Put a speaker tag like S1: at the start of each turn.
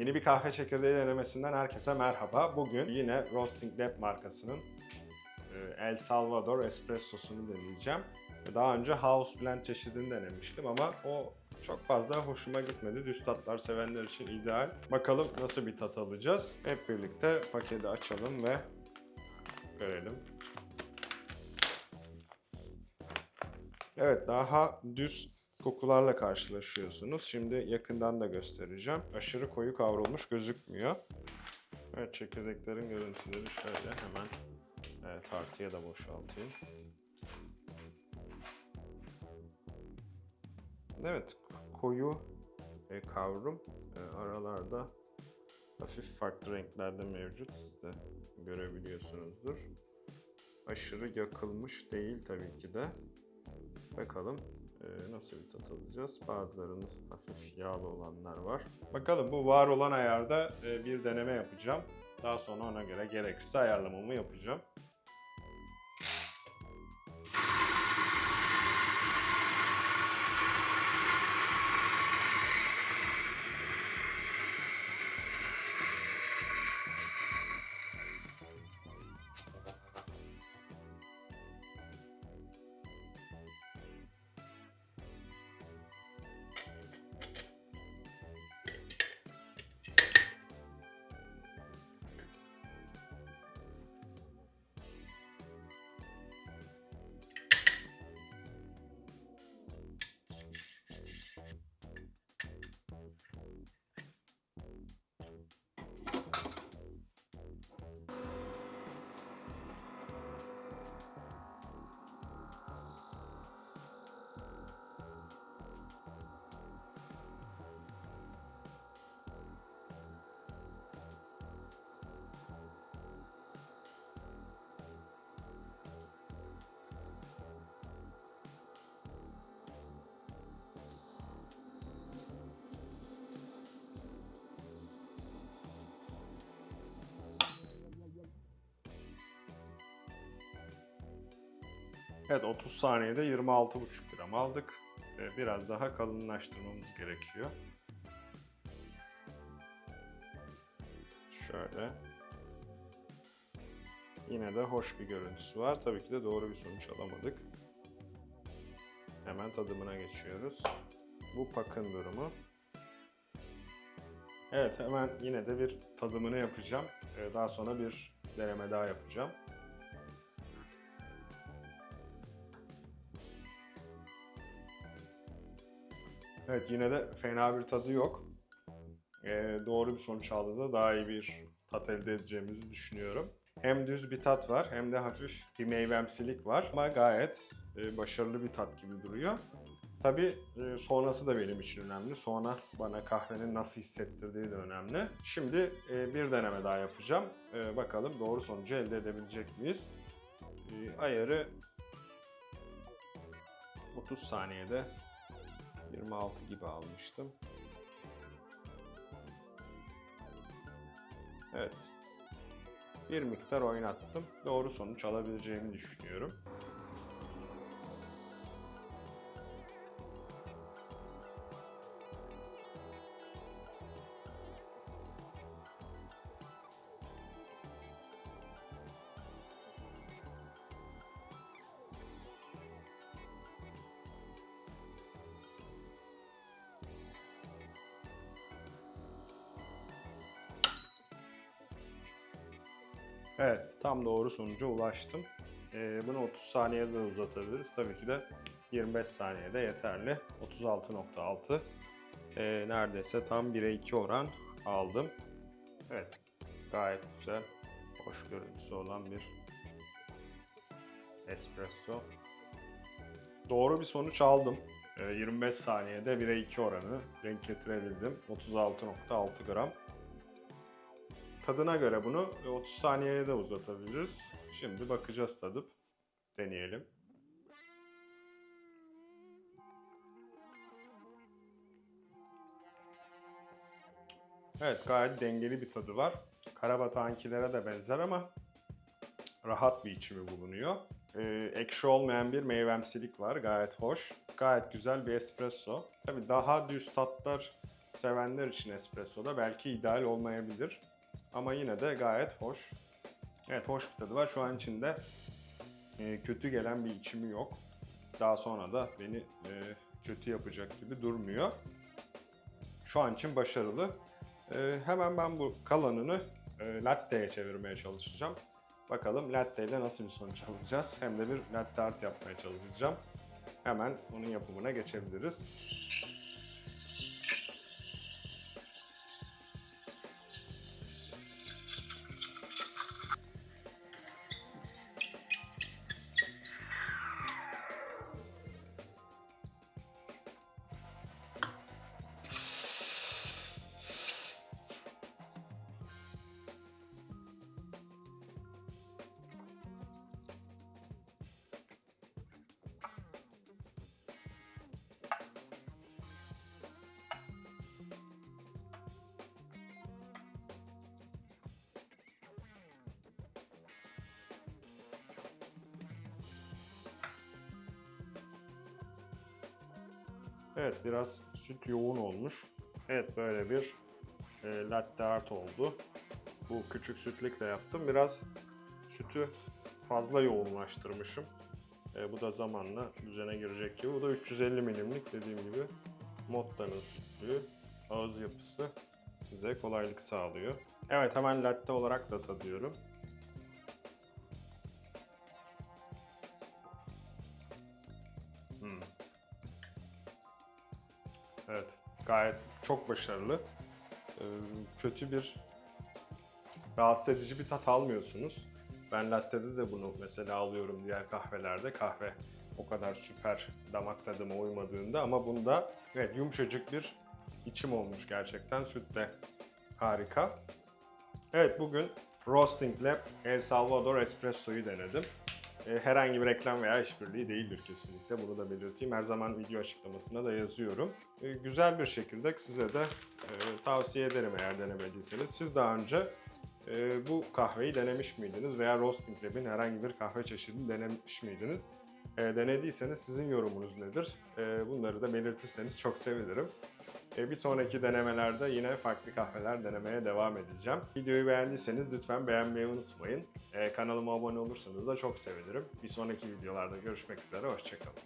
S1: Yeni bir kahve çekirdeği denemesinden herkese merhaba. Bugün yine Roasting Lab markasının e, El Salvador Espresso'sunu deneyeceğim. Daha önce House Blend çeşidini denemiştim ama o çok fazla hoşuma gitmedi. Düz tatlar sevenler için ideal. Bakalım nasıl bir tat alacağız. Hep birlikte paketi açalım ve görelim. Evet daha düz kokularla karşılaşıyorsunuz. Şimdi yakından da göstereceğim. Aşırı koyu kavrulmuş gözükmüyor. Evet çekirdeklerin görüntüleri şöyle hemen evet, tartıya da boşaltayım. Evet koyu e, kavrum e, aralarda hafif farklı renklerde mevcut. Siz de görebiliyorsunuzdur. Aşırı yakılmış değil tabii ki de. Bakalım e, nasıl bir tat alacağız. Bazılarının hafif yağlı olanlar var. Bakalım bu var olan ayarda e, bir deneme yapacağım. Daha sonra ona göre gerekirse ayarlamamı yapacağım. Evet 30 saniyede 26,5 gram aldık. Biraz daha kalınlaştırmamız gerekiyor. Şöyle. Yine de hoş bir görüntüsü var. Tabii ki de doğru bir sonuç alamadık. Hemen tadımına geçiyoruz. Bu pakın durumu. Evet hemen yine de bir tadımını yapacağım. Ee, Daha sonra bir deneme daha yapacağım. Evet yine de fena bir tadı yok. Ee, doğru bir sonuç aldığında daha iyi bir tat elde edeceğimizi düşünüyorum. Hem düz bir tat var hem de hafif bir meyvemsilik var ama gayet e, başarılı bir tat gibi duruyor. Tabii e, sonrası da benim için önemli. Sonra bana kahvenin nasıl hissettirdiği de önemli. Şimdi e, bir deneme daha yapacağım. E, bakalım doğru sonucu elde edebilecek miyiz? E, ayarı 30 saniyede 26 gibi almıştım. Evet. Bir miktar oynattım. Doğru sonuç alabileceğimi düşünüyorum. Evet, tam doğru sonuca ulaştım. Ee, bunu 30 saniyede de uzatabiliriz. Tabii ki de 25 saniyede yeterli. 36.6. Ee, neredeyse tam 1'e 2 oran aldım. Evet, gayet güzel, hoş görüntüsü olan bir espresso. Doğru bir sonuç aldım. Ee, 25 saniyede 1'e 2 oranı denk getirebildim. 36.6 gram. Tadına göre bunu 30 saniyeye de uzatabiliriz. Şimdi bakacağız tadıp deneyelim. Evet gayet dengeli bir tadı var. Karabatağınkilere de benzer ama rahat bir içimi bulunuyor. Ee, ekşi olmayan bir meyvemsilik var. Gayet hoş. Gayet güzel bir espresso. Tabii daha düz tatlar sevenler için espressoda belki ideal olmayabilir. Ama yine de gayet hoş. Evet hoş bir tadı var. Şu an içinde e, kötü gelen bir içimi yok. Daha sonra da beni e, kötü yapacak gibi durmuyor. Şu an için başarılı. E, hemen ben bu kalanını e, latte'ye çevirmeye çalışacağım. Bakalım latte ile nasıl bir sonuç alacağız. Hem de bir latte art yapmaya çalışacağım. Hemen onun yapımına geçebiliriz. Evet biraz süt yoğun olmuş. Evet böyle bir e, latte art oldu. Bu küçük sütlükle yaptım. Biraz sütü fazla yoğunlaştırmışım. E, bu da zamanla düzene girecek gibi. Bu da 350 milimlik dediğim gibi Motta'nın sütlüğü. Ağız yapısı size kolaylık sağlıyor. Evet hemen latte olarak da tadıyorum. Evet, gayet çok başarılı. Ee, kötü bir, rahatsız edici bir tat almıyorsunuz. Ben latte'de de bunu mesela alıyorum diğer kahvelerde. Kahve o kadar süper damak tadıma uymadığında ama bunda evet yumuşacık bir içim olmuş gerçekten. Süt de harika. Evet bugün Roasting Lab El Salvador Espresso'yu denedim. E, herhangi bir reklam veya işbirliği değildir kesinlikle. Bunu da belirteyim. Her zaman video açıklamasına da yazıyorum. E, güzel bir şekilde size de e, tavsiye ederim eğer denemediyseniz. Siz daha önce bu kahveyi denemiş miydiniz veya Roasting Lab'in herhangi bir kahve çeşidini denemiş miydiniz? E, denediyseniz sizin yorumunuz nedir? E, bunları da belirtirseniz çok sevinirim. E, Bir sonraki denemelerde yine farklı kahveler denemeye devam edeceğim. Videoyu beğendiyseniz lütfen beğenmeyi unutmayın. E, Kanalıma abone olursanız da çok sevinirim. Bir sonraki videolarda görüşmek üzere, hoşçakalın.